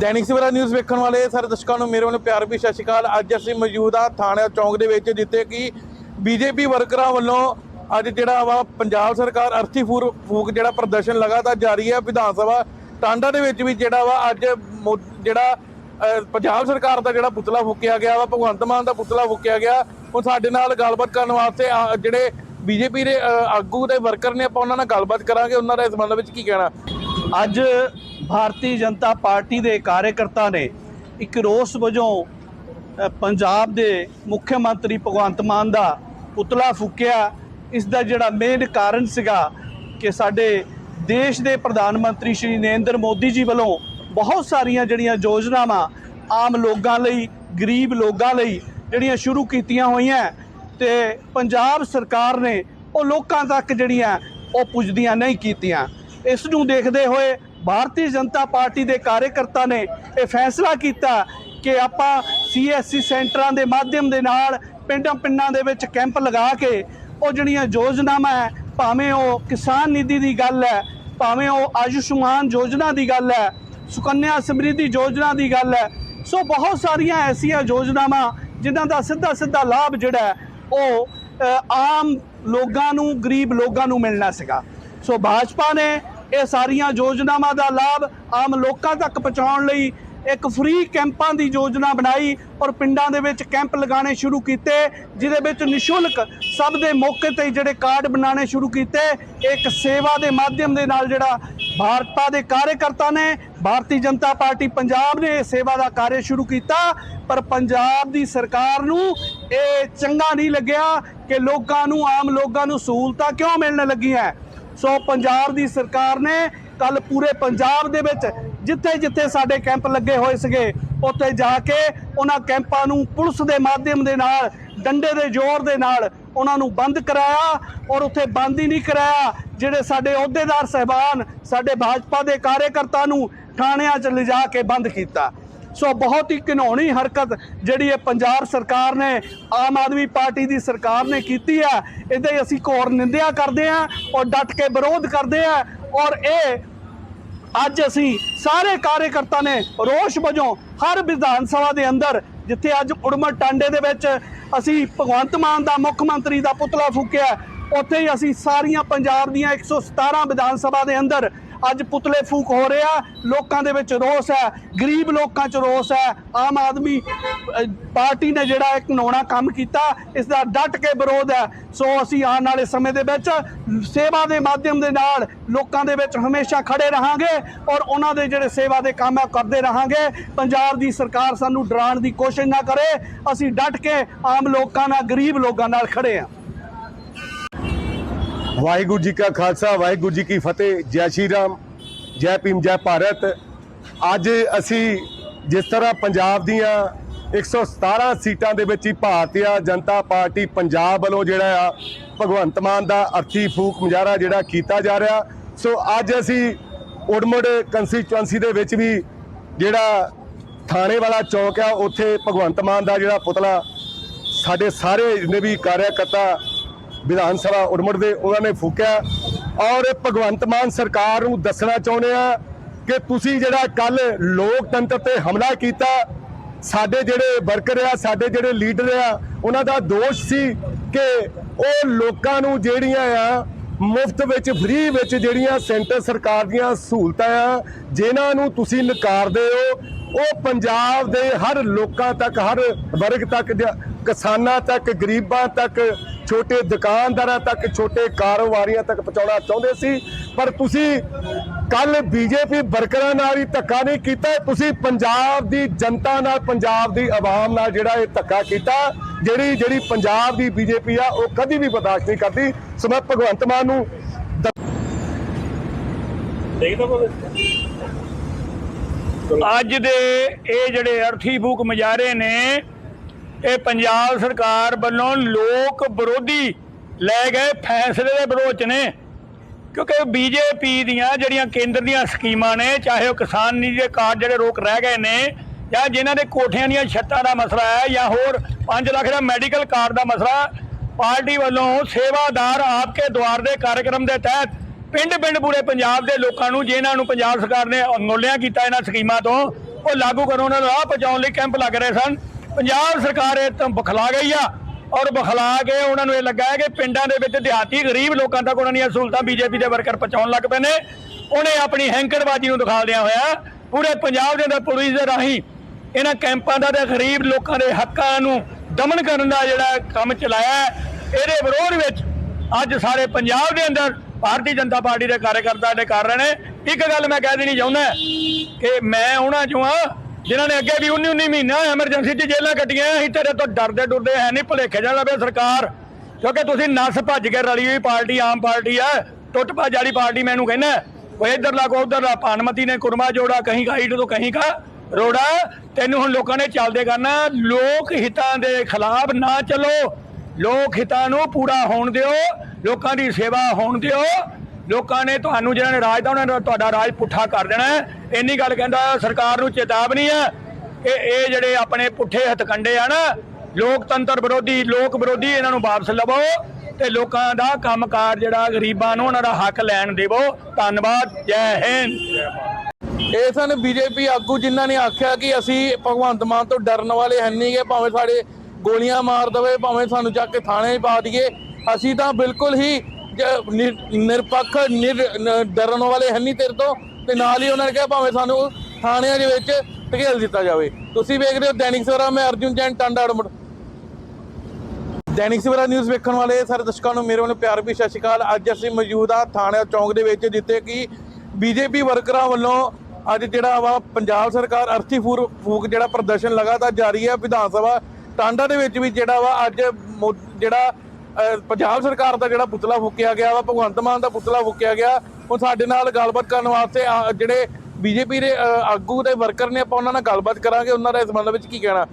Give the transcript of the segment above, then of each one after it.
ਦੈਨਿਕ Savera news ਵੇਖਣ ਵਾਲੇ ਸਾਰੇ ਦਰਸ਼ਕਾਂ ਨੂੰ ਮੇਰੇ ਵੱਲੋਂ ਪਿਆਰ ਵੀ ਸਤਿ ਸ਼੍ਰੀ ਅਕਾਲ। ਅੱਜ ਅਸੀਂ ਮੌਜੂਦ ਹਾਂ ਥਾਣਾ ਚੌਂਕ ਦੇ ਵਿੱਚ ਜਿੱਥੇ ਕਿ ਬੀਜੇਪੀ ਵਰਕਰਾਂ ਵੱਲੋਂ ਅੱਜ ਜਿਹੜਾ ਵਾ ਪੰਜਾਬ ਸਰਕਾਰ ਅਰਥੀ ਫੂਰ ਫੂਕ ਜਿਹੜਾ ਪ੍ਰਦਰਸ਼ਨ ਲਗਾਤਾਰ ਜਾਰੀ ਹੈ ਵਿਧਾਨ ਸਭਾ ਟਾਂਡਾ ਦੇ ਵਿੱਚ ਵੀ ਜਿਹੜਾ ਵਾ ਅੱਜ ਮੋ- ਜਿਹੜਾ ਪੰਜਾਬ ਸਰਕਾਰ ਦਾ ਜਿਹੜਾ ਪੁਤਲਾ ਫੂਕਿਆ ਗਿਆ ਵਾ ਭਗਵੰਤ ਮਾਨ ਦਾ ਪੁਤਲਾ ਫੂਕਿਆ ਗਿਆ। ਹੁਣ ਸਾਡੇ ਨਾਲ ਗੱਲਬਾਤ ਕਰਨ ਵਾਸਤੇ ਆ, ਜਿਹੜੇ ਬੀਜੇਪੀ ਦੇ ਆਗੂ ਤੇ ਵਰਕਰ ਨੇ ਆਪਾਂ ਉਹਨਾਂ ਨਾਲ ਗੱਲਬਾਤ ਕਰਾਂਗੇ। ਉਹਨਾਂ ਦਾ ਇਸ ਸੰਬੰਧ ਵਿੱਚ ਕੀ ਕਹਿਣਾ? ਅੱਜ ਭਾਰਤੀ ਜਨਤਾ ਪਾਰਟੀ ਦੇ ਕਾਰਜਕਰਤਾ ਨੇ ਇੱਕ ਰੋਸ ਵਜੋਂ ਪੰਜਾਬ ਦੇ ਮੁੱਖ ਮੰਤਰੀ ਭਗਵੰਤ ਮਾਨ ਦਾ ਪੁਤਲਾ ਫੂਕਿਆ। ਇਸ ਦਾ ਜਿਹੜਾ ਮੇਨ ਕਾਰਨ ਸੀਗਾ ਕਿ ਸਾਡੇ ਦੇਸ਼ ਦੇ ਪ੍ਰਧਾਨ ਮੰਤਰੀ ਸ਼੍ਰੀ ਨਰਿੰਦਰ ਮੋਦੀ ਜੀ ਵੱਲੋਂ ਬਹੁਤ ਸਾਰੀਆਂ ਜਿਹੜੀਆਂ ਯੋਜਨਾਵਾਂ ਆਮ ਲੋਕਾਂ ਲਈ, ਗਰੀਬ ਲੋਕਾਂ ਲਈ ਜਿਹੜੀਆਂ ਸ਼ੁਰੂ ਕੀਤੀਆਂ ਹੋਈਆਂ ਤੇ ਪੰਜਾਬ ਸਰਕਾਰ ਨੇ ਉਹ ਲੋਕਾਂ ਤੱਕ ਜਿਹੜੀਆਂ ਉਹ ਪੁੱਜਦੀਆਂ ਨਹੀਂ ਕੀਤੀਆਂ। ਇਸ ਨੂੰ ਦੇਖਦੇ ਹੋਏ ਭਾਰਤੀ ਜਨਤਾ ਪਾਰਟੀ ਦੇ ਕਾਰਜਕਰਤਾ ਨੇ ਇਹ ਫੈਸਲਾ ਕੀਤਾ ਕਿ ਆਪਾਂ ਸੀਐਸਸੀ ਸੈਂਟਰਾਂ ਦੇ ਮਾਧਿਅਮ ਦੇ ਨਾਲ ਪਿੰਡਾਂ ਪਿੰਡਾਂ ਦੇ ਵਿੱਚ ਕੈਂਪ ਲਗਾ ਕੇ ਉਹ ਜਿਹੜੀਆਂ ਯੋਜਨਾਵਾਂ ਹੈ, ਭਾਵੇਂ ਉਹ ਕਿਸਾਨ ਨਿਧੀ ਦੀ ਗੱਲ ਹੈ, ਭਾਵੇਂ ਉਹ ਆਯੁਸ਼ਮਾਨ ਯੋਜਨਾ ਦੀ ਗੱਲ ਹੈ, ਸੁਕੰਨਿਆ ਸਮਰਿੱਧੀ ਯੋਜਨਾ ਦੀ ਗੱਲ ਹੈ, ਸੋ ਬਹੁਤ ਸਾਰੀਆਂ ਐਸੀਆਂ ਯੋਜਨਾਵਾਂ ਜਿਨ੍ਹਾਂ ਦਾ ਸਿੱਧਾ ਸਿੱਧਾ ਲਾਭ ਜਿਹੜਾ ਉਹ ਆਮ ਲੋਕਾਂ ਨੂੰ, ਗਰੀਬ ਲੋਕਾਂ ਨੂੰ ਮਿਲਣਾ ਸੀਗਾ। ਸੋ ਭਾਜਪਾ ਨੇ ਇਹ ਸਾਰੀਆਂ ਯੋਜਨਾਵਾਂ ਦਾ ਲਾਭ ਆਮ ਲੋਕਾਂ ਤੱਕ ਪਹੁੰਚਾਉਣ ਲਈ ਇੱਕ ਫ੍ਰੀ ਕੈਂਪਾਂ ਦੀ ਯੋਜਨਾ ਬਣਾਈ ਔਰ ਪਿੰਡਾਂ ਦੇ ਵਿੱਚ ਕੈਂਪ ਲਗਾਉਣੇ ਸ਼ੁਰੂ ਕੀਤੇ, ਜਿਹਦੇ ਵਿੱਚ ਨਿਸ਼ੁਲਕ ਸਭ ਦੇ ਮੌਕੇ ਤੇ ਜਿਹੜੇ ਕਾਰਡ ਬਣਾਉਣੇ ਸ਼ੁਰੂ ਕੀਤੇ, ਇੱਕ ਸੇਵਾ ਦੇ ਮਾਧਿਅਮ ਦੇ ਨਾਲ ਜਿਹੜਾ ਭਾਰਤਾ ਦੇ ਕਾਰਜਕਰਤਾ ਨੇ, ਭਾਰਤੀ ਜਨਤਾ ਪਾਰਟੀ ਪੰਜਾਬ ਨੇ ਇਹ ਸੇਵਾ ਦਾ ਕਾਰਜ ਸ਼ੁਰੂ ਕੀਤਾ, ਪਰ ਪੰਜਾਬ ਦੀ ਸਰਕਾਰ ਨੂੰ ਇਹ ਚੰਗਾ ਨਹੀਂ ਲੱਗਿਆ ਕਿ ਲੋਕਾਂ ਨੂੰ, ਆਮ ਲੋਕਾਂ ਨੂੰ ਸਹੂਲਤਾਂ ਕਿਉਂ ਮਿਲਣ ਲੱਗੀਆਂ? ਸੋ ਪੰਜਾਬ ਦੀ ਸਰਕਾਰ ਨੇ ਕੱਲ ਪੂਰੇ ਪੰਜਾਬ ਦੇ ਵਿੱਚ ਜਿੱਥੇ ਜਿੱਥੇ ਸਾਡੇ ਕੈਂਪ ਲੱਗੇ ਹੋਏ ਸੀਗੇ, ਉੱਥੇ ਜਾ ਕੇ ਉਹਨਾਂ ਕੈਂਪਾਂ ਨੂੰ ਪੁਲਿਸ ਦੇ ਮਾਧਿਅਮ ਦੇ ਨਾਲ, ਡੰਡੇ ਦੇ ਜ਼ੋਰ ਦੇ ਨਾਲ ਉਹਨਾਂ ਨੂੰ ਬੰਦ ਕਰਾਇਆ ਔਰ ਉੱਥੇ ਬੰਦ ਹੀ ਨਹੀਂ ਕਰਾਇਆ, ਜਿਹੜੇ ਸਾਡੇ ਅਹੁਦੇਦਾਰ ਸਹਿਬਾਨ, ਸਾਡੇ ਭਾਜਪਾ ਦੇ ਕਾਰਜਕਰਤਾ ਨੂੰ ਥਾਣਿਆਂ 'ਚ ਲਿਜਾ ਕੇ ਬੰਦ ਕੀਤਾ। ਸੋ ਬਹੁਤ ਹੀ ਘਿਨੌਣੀ ਹਰਕਤ ਜਿਹੜੀ ਇਹ ਪੰਜਾਬ ਸਰਕਾਰ ਨੇ, ਆਮ ਆਦਮੀ ਪਾਰਟੀ ਦੀ ਸਰਕਾਰ ਨੇ ਕੀਤੀ ਹੈ। ਇਹਦੇ ਅਸੀਂ ਘੋਰ ਨਿੰਦਿਆ ਕਰਦੇ ਹਾਂ ਔਰ ਡਟ ਕੇ ਵਿਰੋਧ ਕਰਦੇ ਹਾਂ ਔਰ ਇਹ ਅੱਜ ਅਸੀਂ ਸਾਰੇ ਕਾਰਜਕਰਤਾ ਨੇ ਰੋਸ਼ ਵਜੋਂ ਹਰ ਵਿਧਾਨ ਸਭਾ ਦੇ ਅੰਦਰ, ਜਿੱਥੇ ਅੱਜ ਉੜਮਰ ਟਾਂਡੇ ਦੇ ਵਿੱਚ ਅਸੀਂ ਭਗਵੰਤ ਮਾਨ ਦਾ ਮੁੱਖ ਮੰਤਰੀ ਦਾ ਪੁਤਲਾ ਫੂਕਿਆ, ਉੱਥੇ ਹੀ ਅਸੀਂ ਸਾਰੀਆਂ ਪੰਜਾਬ ਦੀਆਂ 117 ਵਿਧਾਨ ਸਭਾ ਦੇ ਅੰਦਰ ਅੱਜ ਪੁਤਲੇ ਫੂਕ ਹੋ ਰਿਹਾ, ਲੋਕਾਂ ਦੇ ਵਿੱਚ ਰੋਸ ਹੈ, ਗਰੀਬ ਲੋਕਾਂ 'ਚ ਰੋਸ ਹੈ, ਆਮ ਆਦਮੀ ਪਾਰਟੀ ਨੇ ਜਿਹੜਾ ਇੱਕ ਨੋਣਾ ਕੰਮ ਕੀਤਾ ਇਸ ਦਾ ਡਟ ਕੇ ਵਿਰੋਧ ਹੈ। ਸੋ ਅਸੀਂ ਆਉਣ ਵਾਲੇ ਸਮੇਂ ਦੇ ਵਿੱਚ ਸੇਵਾ ਦੇ ਮਾਧਿਅਮ ਦੇ ਨਾਲ ਲੋਕਾਂ ਦੇ ਵਿੱਚ ਹਮੇਸ਼ਾ ਖੜੇ ਰਹਾਂਗੇ ਔਰ ਉਹਨਾਂ ਦੇ ਜਿਹੜੇ ਸੇਵਾ ਦੇ ਕੰਮ ਹੈ ਉਹ ਕਰਦੇ ਰਹਾਂਗੇ। ਪੰਜਾਬ ਦੀ ਸਰਕਾਰ ਸਾਨੂੰ ਡਰਾਉਣ ਦੀ ਕੋਸ਼ਿਸ਼ ਨਾ ਕਰੇ, ਅਸੀਂ ਡਟ ਕੇ ਆਮ ਲੋਕਾਂ ਨਾਲ, ਗਰੀਬ ਲੋਕਾਂ ਨਾਲ ਖੜੇ ਹਾਂ। ਵਾਹਿਗੁਰੂ ਜੀ ਕਾ ਖਾਲਸਾ, ਵਾਹਿਗੁਰੂ ਜੀ ਕੀ ਫਤਿਹ। ਜੈ ਸ਼੍ਰੀ ਰਾਮ, ਜੈ ਭੀਮ, ਜੈ ਭਾਰਤ। ਅੱਜ ਅਸੀਂ ਜਿਸ ਤਰ੍ਹਾਂ ਪੰਜਾਬ ਦੀਆਂ 117 ਸੀਟਾਂ ਦੇ ਵਿੱਚ ਹੀ ਭਾਰਤੀ ਜਨਤਾ ਪਾਰਟੀ ਪੰਜਾਬ ਵੱਲੋਂ ਜਿਹੜਾ ਆ, ਭਗਵੰਤ ਮਾਨ ਦਾ ਅਰਥੀ ਫੂਕ ਮੁਜ਼ਾਹਰਾ ਜਿਹੜਾ ਕੀਤਾ ਜਾ ਰਿਹਾ। ਸੋ ਅੱਜ ਅਸੀਂ ਉੜਮੜ ਕੰਸਟੀਚੁਐਂਸੀ ਦੇ ਵਿੱਚ ਵੀ ਜਿਹੜਾ ਥਾਣੇ ਵਾਲਾ ਚੌਕ ਆ, ਉੱਥੇ ਭਗਵੰਤ ਮਾਨ ਦਾ ਜਿਹੜਾ ਪੁਤਲਾ ਸਾਡੇ ਸਾਰੇ ਜਿੰਨੇ ਵੀ ਕਾਰਜਕਰਤਾ ਵਿਧਾਨ ਸਭਾ ਉੜਮੜ ਦੇ ਉਹਨਾਂ ਨੇ ਫੂਕਿਆ। ਔਰ ਭਗਵੰਤ ਮਾਨ ਸਰਕਾਰ ਨੂੰ ਦੱਸਣਾ ਚਾਹੁੰਦੇ ਆ ਕਿ ਤੁਸੀਂ ਜਿਹੜਾ ਕੱਲ ਲੋਕਤੰਤਰ ਤੇ ਹਮਲਾ ਕੀਤਾ, ਸਾਡੇ ਜਿਹੜੇ ਵਰਕਰ ਆ, ਸਾਡੇ ਜਿਹੜੇ ਲੀਡਰ ਆ, ਉਹਨਾਂ ਦਾ ਦੋਸ਼ ਸੀ ਕਿ ਉਹ ਲੋਕਾਂ ਨੂੰ ਜਿਹੜੀਆਂ ਆ, ਮੁਫਤ ਵਿੱਚ, ਫ੍ਰੀ ਵਿੱਚ ਜਿਹੜੀਆਂ ਸੈਂਟਰ ਸਰਕਾਰ ਦੀਆਂ ਸਹੂਲਤਾਂ ਆ, ਜਿਨ੍ਹਾਂ ਨੂੰ ਤੁਸੀਂ ਨਕਾਰਦੇ ਹੋ, ਉਹ ਪੰਜਾਬ ਦੇ ਹਰ ਲੋਕਾਂ ਤੱਕ, ਹਰ ਵਰਗ ਤੱਕ ਜ- ਕਿਸਾਨਾਂ ਤੱਕ, ਗਰੀਬਾਂ ਤੱਕ ਛੋਟੇ ਦੁਕਾਨਦਾਰਾਂ ਤੱਕ ਛੋਟੇ ਕਾਰੋਬਾਰੀਆਂ ਤੱਕ ਪਹੁੰਚਾਉਣਾ ਚਾਹੁੰਦੇ ਸੀ ਪਰ ਤੁਸੀਂ ਕੱਲ ਬੀਜੇਪੀ ਵਰਕਰਾਂ ਨਾਲ ਹੀ ਧੱਕਾ ਨਹੀਂ ਕੀਤਾ ਤੁਸੀਂ ਪੰਜਾਬ ਦੀ ਜਨਤਾ ਨਾਲ ਪੰਜਾਬ ਦੀ ਆਵਾਮ ਨਾਲ ਜਿਹੜਾ ਇਹ ਧੱਕਾ ਕੀਤਾ ਜਿਹੜੀ ਜਿਹੜੀ ਪੰਜਾਬ ਦੀ ਬੀਜੇਪੀ ਆ ਉਹ ਕਦੀ ਵੀ ਬਰਦਾਸ਼ਤ ਨਹੀਂ ਕਰਦੀ। ਸੋ ਮੈਂ ਭਗਵੰਤ ਮਾਨ ਨੂੰ ਅੱਜ ਦੇ ਇਹ ਜਿਹੜੇ ਅਰਥੀ ਫੂਕ ਮੁਜ਼ਾਹਰੇ ਨੇ ਇਹ ਪੰਜਾਬ ਸਰਕਾਰ ਵੱਲੋਂ ਲੋਕ ਵਿਰੋਧੀ ਲੈ ਗਏ ਫੈਸਲੇ ਦੇ ਵਿਰੋਧ 'ਚ ਨੇ। ਕਿਉਂਕਿ ਬੀਜੇਪੀ ਦੀਆਂ ਜਿਹੜੀਆਂ ਕੇਂਦਰ ਦੀਆਂ ਸਕੀਮਾਂ ਨੇ, ਚਾਹੇ ਉਹ ਕਿਸਾਨ ਨਿਧੀ ਦੇ ਕਾਰਡ ਜਿਹੜੇ ਰੋਕ ਰਹਿ ਗਏ ਨੇ, ਜਾਂ ਜਿਨ੍ਹਾਂ ਦੇ ਕੋਠਿਆਂ ਦੀਆਂ ਛੱਤਾਂ ਦਾ ਮਸਲਾ ਹੈ, ਜਾਂ ਹੋਰ 5 ਲੱਖ ਦਾ ਮੈਡੀਕਲ ਕਾਰਡ ਦਾ ਮਸਲਾ, ਪਾਰਟੀ ਵੱਲੋਂ ਸੇਵਾਦਾਰ ਆਪਕੇ ਦੁਆਰ ਦੇ ਕਾਰਜਕ੍ਰਮ ਦੇ ਤਹਿਤ ਪਿੰਡ ਪਿੰਡ ਪੂਰੇ ਪੰਜਾਬ ਦੇ ਲੋਕਾਂ ਨੂੰ, ਜਿਨ੍ਹਾਂ ਨੂੰ ਪੰਜਾਬ ਸਰਕਾਰ ਨੇ ਅਨੋਲਿਆ ਕੀਤਾ ਇਹਨਾਂ ਸਕੀਮਾਂ ਤੋਂ, ਉਹ ਲਾਗੂ ਕਰਨ ਉਹਨਾਂ ਨੂੰ ਰਾਹ ਪਹੁੰਚਾਉਣ ਲਈ ਕੈਂਪ ਲੱਗ ਰਹੇ ਸਨ। ਪੰਜਾਬ ਸਰਕਾਰ ਇਹ ਤੋਂ ਬਖਲਾ ਗਈ ਆ ਔਰ ਬਖਲਾ ਕੇ ਉਹਨਾਂ ਨੂੰ ਇਹ ਲੱਗਾ ਹੈ ਕਿ ਪਿੰਡਾਂ ਦੇ ਵਿੱਚ ਦਿਹਾਤੀ ਗਰੀਬ ਲੋਕਾਂ ਤੱਕ ਉਹਨਾਂ ਦੀਆਂ ਸਹੂਲਤਾਂ ਬੀਜੇਪੀ ਦੇ ਵਰਕਰ ਪਹੁੰਚਾਉਣ ਲੱਗ ਪਏ ਨੇ। ਉਹਨੇ ਆਪਣੀ ਹੈਂਕੜਬਾਜ਼ੀ ਨੂੰ ਦਿਖਾ ਦਿਆ ਹੋਇਆ, ਪੂਰੇ ਪੰਜਾਬ ਦੇ ਅੰਦਰ ਪੁਲਿਸ ਦੇ ਰਾਹੀਂ ਇਹਨਾਂ ਕੈਂਪਾਂ ਦਾ ਤੇ ਗਰੀਬ ਲੋਕਾਂ ਦੇ ਹੱਕਾਂ ਨੂੰ ਦਮਨ ਕਰਨ ਦਾ ਜਿਹੜਾ ਕੰਮ ਚਲਾਇਆ ਇਹਦੇ ਵਿਰੋਧ ਵਿੱਚ ਅੱਜ ਸਾਰੇ ਪੰਜਾਬ ਦੇ ਅੰਦਰ ਭਾਰਤੀ ਜਨਤਾ ਪਾਰਟੀ ਦੇ ਕਾਰਜਕਰਤਾ ਦੇ ਕਰ ਰਹੇ ਨੇ। ਇੱਕ ਗੱਲ ਮੈਂ ਕਹਿ ਦੇਣੀ ਚਾਹੁੰਦਾ ਕਿ ਮੈਂ ਉਹਨਾਂ ਚੋਂ ਆ ਜਿਨ੍ਹਾਂ ਨੇ ਅੱਗੇ ਵੀ 19 19 ਮਹੀਨਾ ਐਮਰਜੈਂਸੀ 'ਚ ਜੇਲ੍ਹਾਂ ਕੱਟੀਆਂ, ਅਸੀਂ ਤੇਰੇ ਤੋਂ ਡਰਦੇ ਡੁਰਦੇ ਹੈ ਨਹੀਂ, ਭੁਲੇਖੇ ਜਾਣ ਲੱਗੇ ਸਰਕਾਰ। ਕਿਉਂਕਿ ਤੁਸੀਂ ਨਸ ਭੱਜ ਕੇ ਰਲੀ ਹੋਈ ਪਾਰਟੀ, ਆਮ ਪਾਰਟੀ ਹੈ, ਟੁੱਟ ਭੱਜ ਵਾਲੀ ਪਾਰਟੀ ਮੈਨੂੰ ਕਹਿੰਦਾ ਕੋਈ ਇੱਧਰ ਲਾ ਕੋ ਉਧਰ ਲਾ ਪਾਨਮਤੀ ਨੇ ਕੁਰਮਾ ਜੋੜਾ, ਕਹੀਂ ਕਾ ਈਟ ਤੋਂ ਕਹੀਂ ਕਾ ਰੋੜਾ, ਤੈਨੂੰ ਹੁਣ ਲੋਕਾਂ ਨੇ ਚੱਲਦੇ ਕਰਨਾ ਲੋਕ ਹਿੱਤਾਂ ਦੇ ਖਿਲਾਫ ਨਾ ਚੱਲੋ। ਲੋਕ ਹਿੱਤਾਂ ਨੂੰ ਪੂਰਾ ਹੋਣ ਦਿਓ, ਲੋਕਾਂ ਦੀ ਸੇਵਾ ਹੋਣ ਦਿਓ ਲੋਕਾਂ ਨੇ ਤੁਹਾਨੂੰ ਜਿਹਨਾਂ ਨੇ ਰਾਜ ਦਾ ਉਹਨਾਂ ਨੇ ਤੁਹਾਡਾ ਰਾਜ ਪੁੱਠਾ ਕਰ ਦੇਣਾ ਹੈ। ਇੰਨੀ ਗੱਲ ਕਹਿੰਦਾ ਸਰਕਾਰ ਨੂੰ ਚੇਤਾਵਨੀ ਹੈ ਕਿ ਇਹ ਜਿਹੜੇ ਆਪਣੇ ਪੁੱਠੇ ਹਥਕੰਡੇ ਆ ਨਾ, ਲੋਕਤੰਤਰ ਵਿਰੋਧੀ, ਲੋਕ ਵਿਰੋਧੀ ਇਹਨਾਂ ਨੂੰ ਵਾਪਸ ਲਵੋ ਤੇ ਲੋਕਾਂ ਦਾ ਕੰਮਕਾਰ ਜਿਹੜਾ ਗਰੀਬਾਂ ਨੂੰ ਉਹਨਾਂ ਦਾ ਹੱਕ ਲੈਣ ਦੇਵੋ। ਧੰਨਵਾਦ, ਜੈ ਹਿੰਦ। ਇਹ ਸਨ ਬੀਜੇਪੀ ਆਗੂ ਜਿਨ੍ਹਾਂ ਨੇ ਆਖਿਆ ਕਿ ਅਸੀਂ ਭਗਵੰਤ ਮਾਨ ਤੋਂ ਡਰਨ ਵਾਲੇ ਹੈ ਨਹੀਂਗੇ ਭਾਵੇਂ ਸਾਡੇ ਗੋਲੀਆਂ ਮਾਰ ਦਵੇ, ਭਾਵੇਂ ਸਾਨੂੰ ਚੱਕ ਕੇ ਥਾਣੇ ਪਾ ਦਈਏ। ਅਸੀਂ ਤਾਂ ਬਿਲਕੁਲ ਹੀ ਨਿਰਪੱਖ ਡਰਨ ਵਾਲੇ ਹੈ ਤੇਰੇ ਤੋਂ, ਤੇ ਨਾਲ ਹੀ ਉਹਨਾਂ ਨੇ ਕਿਹਾ ਭਾਵੇਂ ਸਾਨੂੰ ਥਾਣਿਆਂ ਦੇ ਵਿੱਚ ਧਕੇਲ ਦਿੱਤਾ ਜਾਵੇ। ਤੁਸੀਂ ਵੇਖ ਰਹੇ ਹੋ ਦੈਨਿਕ ਸਵੇਰਾ, ਮੈਂ ਅਰਜੁਨ ਜੈਨ, ਟਾਂਡਾ ਅੜਮੜ। ਦੈਨਿਕ ਸਵੇਰਾ ਨਿਊਜ਼ ਵੇਖਣ ਵਾਲੇ ਸਾਰੇ ਦਰਸ਼ਕਾਂ ਨੂੰ ਮੇਰੇ ਵੱਲੋਂ ਪਿਆਰ ਵੀ ਸਤਿ ਸ਼੍ਰੀ ਅਕਾਲ। ਅੱਜ ਅਸੀਂ ਮੌਜੂਦ ਆ ਥਾਣਾ ਚੌਂਕ ਦੇ ਵਿੱਚ, ਜਿੱਥੇ ਕਿ ਬੀਜੇਪੀ ਵਰਕਰਾਂ ਵੱਲੋਂ ਅੱਜ ਜਿਹੜਾ ਵਾ ਪੰਜਾਬ ਸਰਕਾਰ ਅਰਥੀ ਫੂਰ ਫੂਕ ਜਿਹੜਾ ਪ੍ਰਦਰਸ਼ਨ ਲਗਾਤਾਰ ਜਾਰੀ ਹੈ। ਵਿਧਾਨ ਸਭਾ ਟਾਂਡਾ ਦੇ ਵਿੱਚ ਵੀ ਜਿਹੜਾ ਵਾ ਅੱਜ ਜਿਹੜਾ ਪੰਜਾਬ ਸਰਕਾਰ ਦਾ ਜਿਹੜਾ ਪੁਤਲਾ ਫੂਕਿਆ ਗਿਆ ਵਾ ਭਗਵੰਤ ਮਾਨ ਦਾ ਪੁਤਲਾ ਫੂਕਿਆ ਗਿਆ ਉਹ ਸਾਡੇ ਨਾਲ ਗੱਲਬਾਤ ਕਰਨ ਵਾਸਤੇ ਆ, ਜਿਹੜੇ ਬੀਜੇਪੀ ਦੇ ਆਗੂ ਤੇ ਵਰਕਰ ਨੇ ਆਪਾਂ ਉਹਨਾਂ ਨਾਲ ਗੱਲਬਾਤ ਕਰਾਂਗੇ ਉਹਨਾਂ ਦਾ ਇਸ ਸੰਬੰਧ ਵਿੱਚ ਕੀ ਕਹਿਣਾ?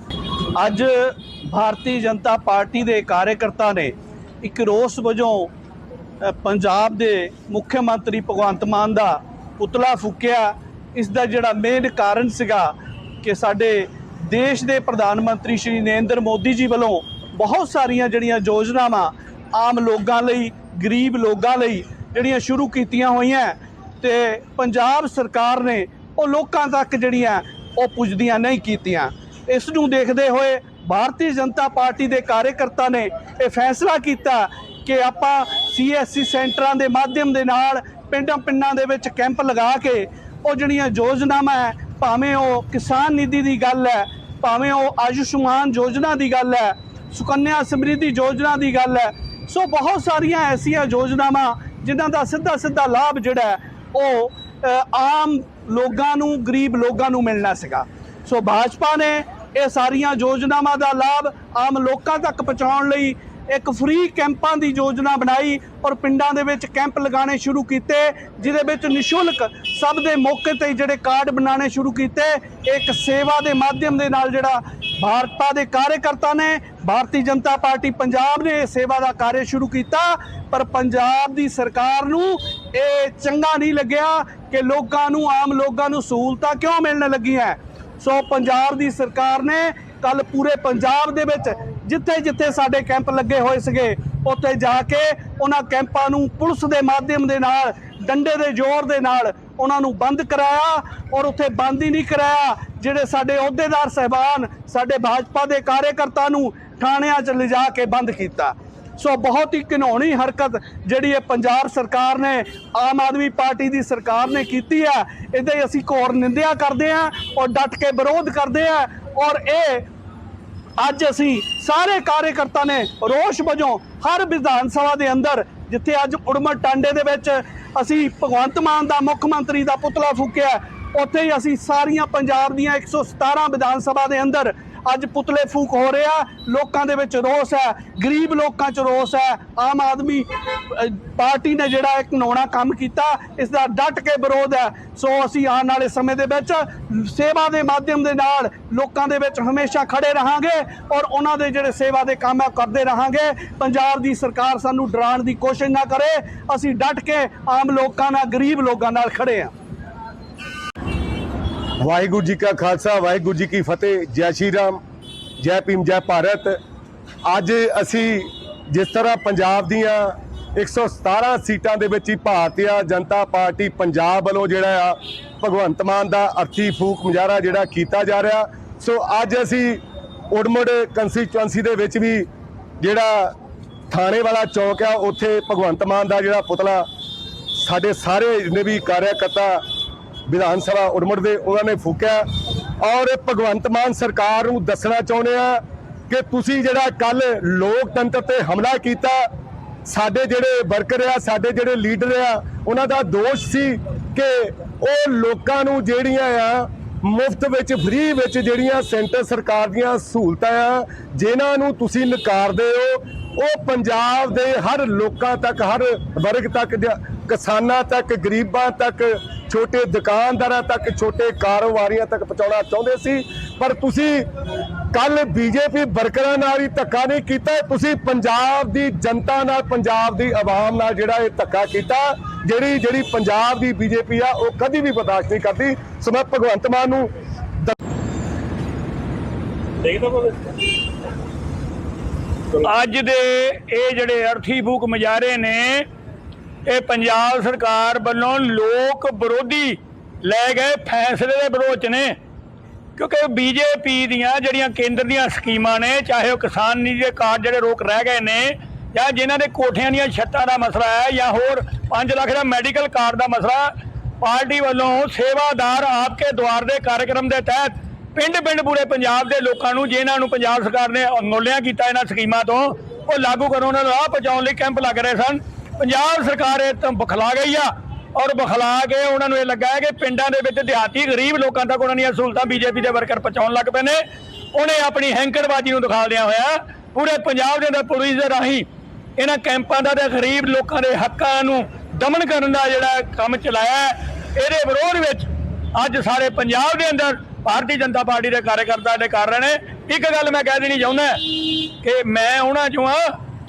ਅੱਜ ਭਾਰਤੀ ਜਨਤਾ ਪਾਰਟੀ ਦੇ ਕਾਰਜਕਰਤਾ ਨੇ ਇੱਕ ਰੋਸ ਵਜੋਂ ਪੰਜਾਬ ਦੇ ਮੁੱਖ ਮੰਤਰੀ ਭਗਵੰਤ ਮਾਨ ਦਾ ਪੁਤਲਾ ਫੂਕਿਆ। ਇਸ ਦਾ ਜਿਹੜਾ ਮੇਨ ਕਾਰਨ ਸੀਗਾ ਕਿ ਸਾਡੇ ਦੇਸ਼ ਦੇ ਪ੍ਰਧਾਨ ਮੰਤਰੀ ਸ਼੍ਰੀ ਨਰਿੰਦਰ ਮੋਦੀ ਜੀ ਵੱਲੋਂ ਬਹੁਤ ਸਾਰੀਆਂ ਜਿਹੜੀਆਂ ਯੋਜਨਾਵਾਂ ਆਮ ਲੋਕਾਂ ਲਈ, ਗਰੀਬ ਲੋਕਾਂ ਲਈ ਜਿਹੜੀਆਂ ਸ਼ੁਰੂ ਕੀਤੀਆਂ ਹੋਈਆਂ ਤੇ ਪੰਜਾਬ ਸਰਕਾਰ ਨੇ ਉਹ ਲੋਕਾਂ ਤੱਕ ਜਿਹੜੀਆਂ ਉਹ ਪੁੱਜਦੀਆਂ ਨਹੀਂ ਕੀਤੀਆਂ। ਇਸ ਨੂੰ ਦੇਖਦੇ ਹੋਏ ਭਾਰਤੀ ਜਨਤਾ ਪਾਰਟੀ ਦੇ ਕਾਰਜਕਰਤਾ ਨੇ ਇਹ ਫੈਸਲਾ ਕੀਤਾ ਕਿ ਆਪਾਂ ਸੀਐਸਸੀ ਸੈਂਟਰਾਂ ਦੇ ਮਾਧਿਅਮ ਦੇ ਨਾਲ ਪਿੰਡਾਂ ਪਿੰਡਾਂ ਦੇ ਵਿੱਚ ਕੈਂਪ ਲਗਾ ਕੇ ਉਹ ਜਿਹੜੀਆਂ ਯੋਜਨਾਵਾਂ ਹੈ, ਭਾਵੇਂ ਉਹ ਕਿਸਾਨ ਨਿਧੀ ਦੀ ਗੱਲ ਹੈ, ਭਾਵੇਂ ਉਹ ਆਯੁਸ਼ਮਾਨ ਯੋਜਨਾ ਦੀ ਗੱਲ ਹੈ ਸੁਕੰਨਿਆ ਸਮਰਿੱਧੀ ਯੋਜਨਾ ਦੀ ਗੱਲ ਹੈ। ਸੋ ਬਹੁਤ ਸਾਰੀਆਂ ਐਸੀਆਂ ਯੋਜਨਾਵਾਂ ਜਿਨ੍ਹਾਂ ਦਾ ਸਿੱਧਾ ਸਿੱਧਾ ਲਾਭ ਜਿਹੜਾ ਉਹ ਆਮ ਲੋਕਾਂ ਨੂੰ, ਗਰੀਬ ਲੋਕਾਂ ਨੂੰ ਮਿਲਣਾ ਸੀਗਾ। ਸੋ ਭਾਜਪਾ ਨੇ ਇਹ ਸਾਰੀਆਂ ਯੋਜਨਾਵਾਂ ਦਾ ਲਾਭ ਆਮ ਲੋਕਾਂ ਤੱਕ ਪਹੁੰਚਾਉਣ ਲਈ ਇੱਕ ਫ੍ਰੀ ਕੈਂਪਾਂ ਦੀ ਯੋਜਨਾ ਬਣਾਈ ਔਰ ਪਿੰਡਾਂ ਦੇ ਵਿੱਚ ਕੈਂਪ ਲਗਾਉਣੇ ਸ਼ੁਰੂ ਕੀਤੇ, ਜਿਹਦੇ ਵਿੱਚ ਨਿਸ਼ੁਲਕ ਸਭ ਦੇ ਮੌਕੇ ਤੇ ਜਿਹੜੇ ਕਾਰਡ ਬਣਾਉਣੇ ਸ਼ੁਰੂ ਕੀਤੇ। ਇੱਕ ਸੇਵਾ ਦੇ ਮਾਧਿਅਮ ਦੇ ਨਾਲ ਜਿਹੜਾ ਭਾਰਤਾ ਦੇ ਕਾਰਜਕਰਤਾ ਨੇ, ਭਾਰਤੀ ਜਨਤਾ ਪਾਰਟੀ ਪੰਜਾਬ ਨੇ ਇਹ ਸੇਵਾ ਦਾ ਕਾਰਜ ਸ਼ੁਰੂ ਕੀਤਾ, ਪਰ ਪੰਜਾਬ ਦੀ ਸਰਕਾਰ ਨੂੰ ਇਹ ਚੰਗਾ ਨਹੀਂ ਲੱਗਿਆ ਕਿ ਲੋਕਾਂ ਨੂੰ, ਆਮ ਲੋਕਾਂ ਨੂੰ ਸਹੂਲਤਾਂ ਕਿਉਂ ਮਿਲਣ ਲੱਗੀਆਂ। ਸੋ ਪੰਜਾਬ ਦੀ ਸਰਕਾਰ ਨੇ ਕੱਲ ਪੂਰੇ ਪੰਜਾਬ ਦੇ ਵਿੱਚ ਜਿੱਥੇ ਜਿੱਥੇ ਸਾਡੇ ਕੈਂਪ ਲੱਗੇ ਹੋਏ ਸੀਗੇ, ਉੱਥੇ ਜਾ ਕੇ ਉਹਨਾਂ ਕੈਂਪਾਂ ਨੂੰ ਪੁਲਿਸ ਦੇ ਮਾਧਿਅਮ ਦੇ ਨਾਲ, ਡੰਡੇ ਦੇ ਜ਼ੋਰ ਦੇ ਨਾਲ ਉਹਨਾਂ ਨੂੰ ਬੰਦ ਕਰਾਇਆ ਔਰ ਉੱਥੇ ਬੰਦ ਹੀ ਨਹੀਂ ਕਰਾਇਆ, ਜਿਹੜੇ ਸਾਡੇ ਅਹੁਦੇਦਾਰ ਸਹਿਬਾਨ, ਸਾਡੇ ਭਾਜਪਾ ਦੇ ਕਾਰਜਕਰਤਾ ਨੂੰ ਥਾਣਿਆਂ 'ਚ ਲਿਜਾ ਕੇ ਬੰਦ ਕੀਤਾ। ਸੋ ਬਹੁਤ ਹੀ ਘਿਨੌਣੀ ਹਰਕਤ ਜਿਹੜੀ ਇਹ ਪੰਜਾਬ ਸਰਕਾਰ ਨੇ, ਆਮ ਆਦਮੀ ਪਾਰਟੀ ਦੀ ਸਰਕਾਰ ਨੇ ਕੀਤੀ ਹੈ। ਇਹਦੇ ਅਸੀਂ ਘੋਰ ਨਿੰਦਿਆ ਕਰਦੇ ਹਾਂ ਔਰ ਡਟ ਕੇ ਵਿਰੋਧ ਕਰਦੇ ਹਾਂ ਔਰ ਇਹ ਅੱਜ ਅਸੀਂ ਸਾਰੇ ਕਾਰਜਕਰਤਾ ਨੇ ਰੋਸ਼ ਵਜੋਂ ਹਰ ਵਿਧਾਨ ਸਭਾ ਦੇ ਅੰਦਰ, ਜਿੱਥੇ ਅੱਜ ਉੜਮਟ ਟਾਂਡੇ ਦੇ ਵਿੱਚ ਅਸੀਂ ਭਗਵੰਤ ਮਾਨ ਦਾ ਮੁੱਖ ਮੰਤਰੀ ਦਾ ਪੁਤਲਾ ਫੂਕਿਆ, ਉੱਥੇ ਹੀ ਅਸੀਂ ਸਾਰੀਆਂ ਪੰਜਾਬ ਦੀਆਂ 117 ਵਿਧਾਨ ਸਭਾ ਦੇ ਅੰਦਰ ਅੱਜ ਪੁਤਲੇ ਫੂਕ ਹੋ ਰਿਹਾ, ਲੋਕਾਂ ਦੇ ਵਿੱਚ ਰੋਸ ਹੈ, ਗਰੀਬ ਲੋਕਾਂ 'ਚ ਰੋਸ ਹੈ, ਆਮ ਆਦਮੀ ਪਾਰਟੀ ਨੇ ਜਿਹੜਾ ਇੱਕ ਨੌਣਾ ਕੰਮ ਕੀਤਾ ਇਸ ਦਾ ਡਟ ਕੇ ਵਿਰੋਧ ਹੈ। ਸੋ ਅਸੀਂ ਆਉਣ ਵਾਲੇ ਸਮੇਂ ਦੇ ਵਿੱਚ ਸੇਵਾ ਦੇ ਮਾਧਿਅਮ ਦੇ ਨਾਲ ਲੋਕਾਂ ਦੇ ਵਿੱਚ ਹਮੇਸ਼ਾ ਖੜੇ ਰਹਾਂਗੇ ਔਰ ਉਹਨਾਂ ਦੇ ਜਿਹੜੇ ਸੇਵਾ ਦੇ ਕੰਮ ਹੈ ਉਹ ਕਰਦੇ ਰਹਾਂਗੇ। ਪੰਜਾਬ ਦੀ ਸਰਕਾਰ ਸਾਨੂੰ ਡਰਾਉਣ ਦੀ ਕੋਸ਼ਿਸ਼ ਨਾ ਕਰੇ, ਅਸੀਂ ਡਟ ਕੇ ਆਮ ਲੋਕਾਂ ਨਾਲ, ਗਰੀਬ ਲੋਕਾਂ ਨਾਲ ਖੜੇ ਹਾਂ। ਵਾਹਿਗੁਰੂ ਜੀ ਕਾ ਖਾਲਸਾ, ਵਾਹਿਗੁਰੂ ਜੀ ਕੀ ਫਤਿਹ। ਜੈ ਸ਼੍ਰੀ ਰਾਮ, ਜੈ ਭੀਮ, ਜੈ ਭਾਰਤ। ਅੱਜ ਅਸੀਂ ਜਿਸ ਤਰ੍ਹਾਂ ਪੰਜਾਬ ਦੀਆਂ 117 ਸੀਟਾਂ ਦੇ ਵਿੱਚ ਹੀ ਭਾਰਤੀ ਜਨਤਾ ਪਾਰਟੀ ਪੰਜਾਬ ਵੱਲੋਂ ਜਿਹੜਾ ਆ, ਭਗਵੰਤ ਮਾਨ ਦਾ ਅਰਥੀ ਫੂਕ ਮੁਜ਼ਾਹਰਾ ਜਿਹੜਾ ਕੀਤਾ ਜਾ ਰਿਹਾ। ਸੋ ਅੱਜ ਅਸੀਂ ਉੜਮੁੜ ਕੰਸਟੀਚੁਐਂਸੀ ਦੇ ਵਿੱਚ ਵੀ ਜਿਹੜਾ ਥਾਣੇ ਵਾਲਾ ਚੌਕ ਆ, ਉੱਥੇ ਭਗਵੰਤ ਮਾਨ ਦਾ ਜਿਹੜਾ ਪੁਤਲਾ ਸਾਡੇ ਸਾਰੇ ਜਿੰਨੇ ਵੀ ਕਾਰਿਆਕਰਤਾ ਵਿਧਾਨ ਸਭਾ ਉੜਮੜ ਦੇ ਉਹਨਾਂ ਨੇ ਫੂਕਿਆ। ਔਰ ਭਗਵੰਤ ਮਾਨ ਸਰਕਾਰ ਨੂੰ ਦੱਸਣਾ ਚਾਹੁੰਦੇ ਆ ਕਿ ਤੁਸੀਂ ਜਿਹੜਾ ਕੱਲ ਲੋਕਤੰਤਰ ਤੇ ਹਮਲਾ ਕੀਤਾ, ਸਾਡੇ ਜਿਹੜੇ ਵਰਕਰ ਆ, ਸਾਡੇ ਜਿਹੜੇ ਲੀਡਰ ਆ, ਉਹਨਾਂ ਦਾ ਦੋਸ਼ ਸੀ ਕਿ ਉਹ ਲੋਕਾਂ ਨੂੰ ਜਿਹੜੀਆਂ ਆ, ਮੁਫਤ ਵਿੱਚ, ਫ੍ਰੀ ਵਿੱਚ ਜਿਹੜੀਆਂ ਸੈਂਟਰ ਸਰਕਾਰ ਦੀਆਂ ਸਹੂਲਤਾਂ ਆ, ਜਿਨ੍ਹਾਂ ਨੂੰ ਤੁਸੀਂ ਨਕਾਰਦੇ ਹੋ, ਉਹ ਪੰਜਾਬ ਦੇ ਹਰ ਲੋਕਾਂ ਤੱਕ, ਹਰ ਵਰਗ ਤੱਕ ਕਿਸਾਨਾਂ ਤੱਕ, ਗਰੀਬਾਂ ਤੱਕ, ਛੋਟੇ ਦੁਕਾਨਦਾਰਾਂ ਤੱਕ, ਛੋਟੇ ਕਾਰੋਬਾਰੀਆਂ ਤੱਕ ਪਹੁੰਚਾਉਣਾ ਚਾਹੁੰਦੇ ਸੀ। ਪਰ ਤੁਸੀਂ ਕੱਲ ਬੀਜੇਪੀ ਵਰਕਰਾਂ ਨਾਲ ਹੀ ਧੱਕਾ ਨਹੀਂ ਕੀਤਾ। ਤੁਸੀਂ ਪੰਜਾਬ ਦੀ ਜਨਤਾ ਨਾਲ, ਪੰਜਾਬ ਦੀ ਆਵਾਮ ਨਾਲ ਜਿਹੜਾ ਇਹ ਧੱਕਾ ਕੀਤਾ, ਜਿਹੜੀ ਜਿਹੜੀ ਪੰਜਾਬ ਦੀ ਬੀਜੇਪੀ ਆ, ਉਹ ਕਦੀ ਵੀ ਬਰਦਾਸ਼ਤ ਨਹੀਂ ਕਰਦੀ। ਸੋ ਮੈਂ ਭਗਵੰਤ ਮਾਨ ਨੂੰ ਅੱਜ ਦੇ ਇਹ ਜਿਹੜੇ ਅਰਥੀ ਫੂਕ ਮੁਜ਼ਾਹਰੇ ਨੇ ਇਹ ਪੰਜਾਬ ਸਰਕਾਰ ਵੱਲੋਂ ਲੋਕ ਵਿਰੋਧੀ ਲੈ ਗਏ ਫੈਸਲੇ ਦੇ ਵਿਰੋਧ 'ਚ ਨੇ। ਕਿਉਂਕਿ ਬੀਜੇਪੀ ਦੀਆਂ ਜਿਹੜੀਆਂ ਕੇਂਦਰ ਦੀਆਂ ਸਕੀਮਾਂ ਨੇ, ਚਾਹੇ ਉਹ ਕਿਸਾਨ ਨੀਤੀ ਦੇ ਕਾਰਡ ਜਿਹੜੇ ਰੋਕ ਰਹਿ ਗਏ ਨੇ, ਜਾਂ ਜਿਨ੍ਹਾਂ ਦੇ ਕੋਠਿਆਂ ਦੀਆਂ ਛੱਤਾਂ ਦਾ ਮਸਲਾ ਹੈ, ਜਾਂ ਹੋਰ 5 ਲੱਖ ਦਾ ਮੈਡੀਕਲ ਕਾਰਡ ਦਾ ਮਸਲਾ, ਪਾਰਟੀ ਵੱਲੋਂ ਸੇਵਾਦਾਰ ਆਪਕੇ ਦੁਆਰ ਦੇ ਕਾਰਜਕ੍ਰਮ ਦੇ ਤਹਿਤ ਪਿੰਡ ਪਿੰਡ ਪੂਰੇ ਪੰਜਾਬ ਦੇ ਲੋਕਾਂ ਨੂੰ, ਜਿਨ੍ਹਾਂ ਨੂੰ ਪੰਜਾਬ ਸਰਕਾਰ ਨੇ ਅਨਗੋਲਿਆ ਕੀਤਾ ਇਹਨਾਂ ਸਕੀਮਾਂ ਤੋਂ, ਉਹ ਲਾਗੂ ਕਰਨ ਉਹਨਾਂ ਨੂੰ ਰਾਹ ਪਹੁੰਚਾਉਣ ਲਈ ਕੈਂਪ ਲੱਗ ਰਹੇ ਸਨ। ਪੰਜਾਬ ਸਰਕਾਰ ਇਹ ਤੋਂ ਬਖਲਾ ਗਈ ਆ ਔਰ ਬਖਲਾ ਕੇ ਉਹਨਾਂ ਨੂੰ ਇਹ ਲੱਗਾ ਹੈ ਕਿ ਪਿੰਡਾਂ ਦੇ ਵਿੱਚ ਦਿਹਾਤੀ ਗਰੀਬ ਲੋਕਾਂ ਤੱਕ ਉਹਨਾਂ ਦੀਆਂ ਸਹੂਲਤਾਂ ਬੀਜੇਪੀ ਦੇ ਵਰਕਰ ਪਹੁੰਚਾਉਣ ਲੱਗ ਪਏ ਨੇ। ਉਹਨੇ ਆਪਣੀ ਹੈਂਕੜਬਾਜ਼ੀ ਨੂੰ ਦਿਖਾ ਦਿਆ ਹੋਇਆ। ਪੂਰੇ ਪੰਜਾਬ ਦੇ ਅੰਦਰ ਪੁਲਿਸ ਦੇ ਰਾਹੀਂ ਇਹਨਾਂ ਕੈਂਪਾਂ ਦਾ ਤੇ ਗਰੀਬ ਲੋਕਾਂ ਦੇ ਹੱਕਾਂ ਨੂੰ ਦਮਨ ਕਰਨ ਦਾ ਜਿਹੜਾ ਕੰਮ ਚਲਾਇਆ ਇਹਦੇ ਵਿਰੋਧ ਵਿੱਚ ਅੱਜ ਸਾਰੇ ਪੰਜਾਬ ਦੇ ਅੰਦਰ ਭਾਰਤੀ ਜਨਤਾ ਪਾਰਟੀ ਦੇ ਕਾਰਜਕਰਤਾ ਨੇ ਕਰ ਰਹੇ ਨੇ। ਇੱਕ ਗੱਲ ਮੈਂ ਕਹਿ ਦੇਣੀ ਚਾਹੁੰਦਾ ਕਿ ਮੈਂ ਉਹਨਾਂ ਚੋਂ ਆ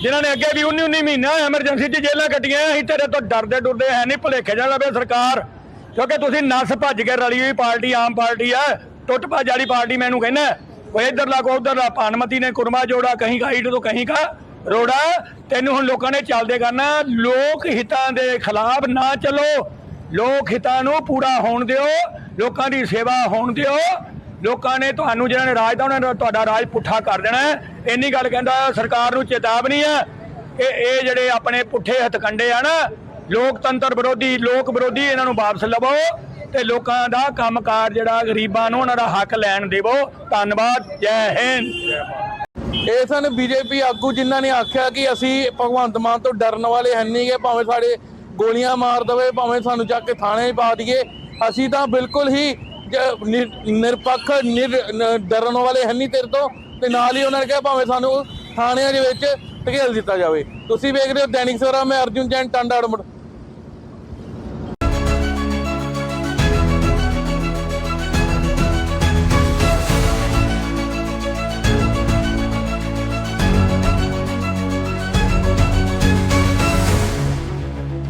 ਜਿਨ੍ਹਾਂ ਨੇ ਅੱਗੇ ਵੀ 19 19 ਮਹੀਨਾ ਐਮਰਜੈਂਸੀ 'ਚ ਜੇਲ੍ਹਾਂ ਕੱਟੀਆਂ, ਅਸੀਂ ਤੇਰੇ ਤੋਂ ਡਰਦੇ ਡੁਰਦੇ ਹੈ ਨਹੀਂ, ਭੁਲੇਖੇ ਜਾਣ ਲੱਗੇ ਸਰਕਾਰ। ਕਿਉਂਕਿ ਤੁਸੀਂ ਨਸ ਭੱਜ ਕੇ ਰਲੀ ਹੋਈ ਪਾਰਟੀ, ਆਮ ਪਾਰਟੀ ਆ ਟੁੱਟ ਭੱਜ ਵਾਲੀ ਪਾਰਟੀ ਮੈਨੂੰ ਕਹਿੰਦਾ ਕੋਈ ਇੱਧਰ ਲਾ ਕੋ ਉੱਧਰ ਲਾ ਭਾਨਮਤੀ ਨੇ ਕੁਰਮਾ ਜੋੜਾ, ਕਹੀਂ ਕਾ ਈਟ ਤੋਂ ਕਹੀਂ ਕਾ ਰੋੜਾ। ਤੈਨੂੰ ਹੁਣ ਲੋਕਾਂ ਨੇ ਚੱਲਦੇ ਕਰਨਾ ਲੋਕ ਹਿੱਤਾਂ ਦੇ ਖਿਲਾਫ ਨਾ ਚੱਲੋ। ਲੋਕ ਹਿੱਤਾਂ ਨੂੰ ਪੂਰਾ ਹੋਣ ਦਿਓ, ਲੋਕਾਂ ਦੀ ਸੇਵਾ ਹੋਣ ਦਿਓ। ਲੋਕਾਂ ਨੇ ਤੁਹਾਨੂੰ ਜਿਹਨਾਂ ਨੇ ਰਾਜ ਦਾ, ਉਹਨਾਂ ਨੇ ਤੁਹਾਡਾ ਰਾਜ ਪੁੱਠਾ ਕਰ ਦੇਣਾ ਹੈ। ਇੰਨੀ ਗੱਲ ਕਹਿੰਦਾ ਸਰਕਾਰ ਨੂੰ ਚੇਤਾਵਨੀ ਹੈ ਕਿ ਇਹ ਜਿਹੜੇ ਆਪਣੇ ਪੁੱਠੇ ਹਥਕੰਡੇ ਆ ਨਾ, ਲੋਕਤੰਤਰ ਵਿਰੋਧੀ, ਲੋਕ ਵਿਰੋਧੀ ਇਹਨਾਂ ਨੂੰ ਵਾਪਸ ਲਵੋ ਤੇ ਲੋਕਾਂ ਦਾ ਕੰਮਕਾਰ ਜਿਹੜਾ ਗਰੀਬਾਂ ਨੂੰ ਉਹਨਾਂ ਦਾ ਹੱਕ ਲੈਣ ਦੇਵੋ। ਧੰਨਵਾਦ, ਜੈ ਹਿੰਦ। ਇਹ ਸਨ ਬੀਜੇਪੀ ਆਗੂ ਜਿਨ੍ਹਾਂ ਨੇ ਆਖਿਆ ਕਿ ਅਸੀਂ ਭਗਵੰਤ ਮਾਨ ਤੋਂ ਡਰਨ ਵਾਲੇ ਹੈ ਨਹੀਂਗੇ ਭਾਵੇਂ ਸਾਡੇ ਗੋਲੀਆਂ ਮਾਰ ਦਵੇ, ਭਾਵੇਂ ਸਾਨੂੰ ਚੱਕ ਕੇ ਥਾਣੇ ਪਾ ਦਈਏ। ਅਸੀਂ ਤਾਂ ਬਿਲਕੁਲ ਹੀ ਨਿਰਪੱਖ, ਨਿਰ ਡਰਨ ਵਾਲੇ ਹੈ ਨਹੀਂ ਤੇਰੇ ਤੋਂ, ਤੇ ਨਾਲ ਹੀ ਉਹਨਾਂ ਨੇ ਕਿਹਾ ਭਾਵੇਂ ਸਾਨੂੰ ਥਾਣਿਆਂ ਦੇ ਵਿੱਚ ਧਕੇਲ ਦਿੱਤਾ ਜਾਵੇ। ਤੁਸੀਂ ਵੇਖ ਰਹੇ ਹੋ ਦੈਨਿਕ ਸਵੇਰਾ ਮੈਂ ਅਰਜੁਨ ਜੈਨ, ਟਾਂਡਾ ਅੜਮੜ।